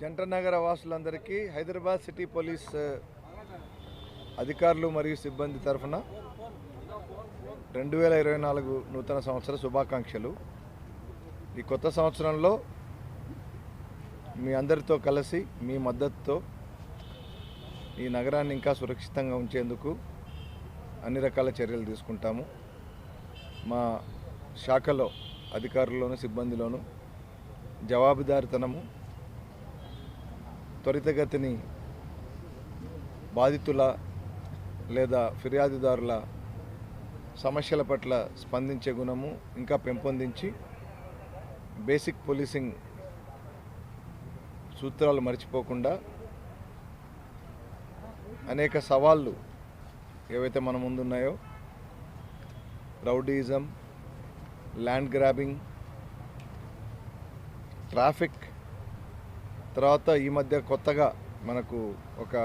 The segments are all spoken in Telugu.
జంట నగర వాసులందరికీ హైదరాబాద్ సిటీ పోలీస్ అధికారులు మరియు సిబ్బంది తరఫున రెండు వేల ఇరవై నాలుగు నూతన సంవత్సర శుభాకాంక్షలు. ఈ కొత్త సంవత్సరంలో మీ అందరితో కలిసి మీ మద్దతుతో ఈ నగరాన్ని ఇంకా సురక్షితంగా ఉంచేందుకు అన్ని రకాల చర్యలు తీసుకుంటాము. మా శాఖలో అధికారుల్లోనూ సిబ్బందిలోనూ జవాబుదారితనము త్వరితగతిని బాధితుల లేదా ఫిర్యాదుదారుల సమస్యల పట్ల స్పందించే గుణము ఇంకా పెంపొందించి బేసిక్ పోలీసింగ్ సూత్రాలు మర్చిపోకుండా అనేక సవాళ్ళు ఏవైతే మన ముందున్నాయో రౌడీజం ల్యాండ్ గ్రాబింగ్ ట్రాఫిక్ తర్వాత ఈ మధ్య కొత్తగా మనకు ఒక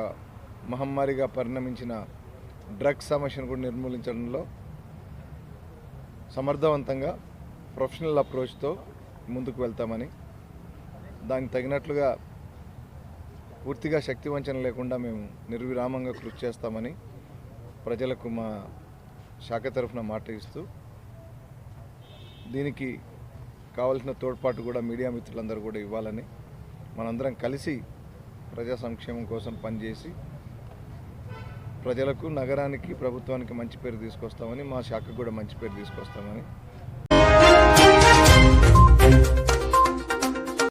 మహమ్మారిగా పరిణమించిన డ్రగ్స్ సమస్యను కూడా నిర్మూలించడంలో సమర్థవంతంగా ప్రొఫెషనల్ అప్రోచ్తో ముందుకు వెళ్తామని దానికి తగినట్లుగా పూర్తిగా శక్తి వంచన లేకుండా మేము నిర్విరామంగా కృషి చేస్తామని ప్రజలకు మా శాఖ తరఫున మాట ఇస్తూ దీనికి కావలసిన తోడ్పాటు కూడా మీడియా మిత్రులందరూ కూడా ఇవ్వాలని మనందరం కలిసి ప్రజా సంక్షేమం కోసం పనిచేసి ప్రజలకు నగరానికి ప్రభుత్వానికి మంచి పేరు తీసుకొస్తామని మా శాఖకు కూడా మంచి పేరు తీసుకొస్తామని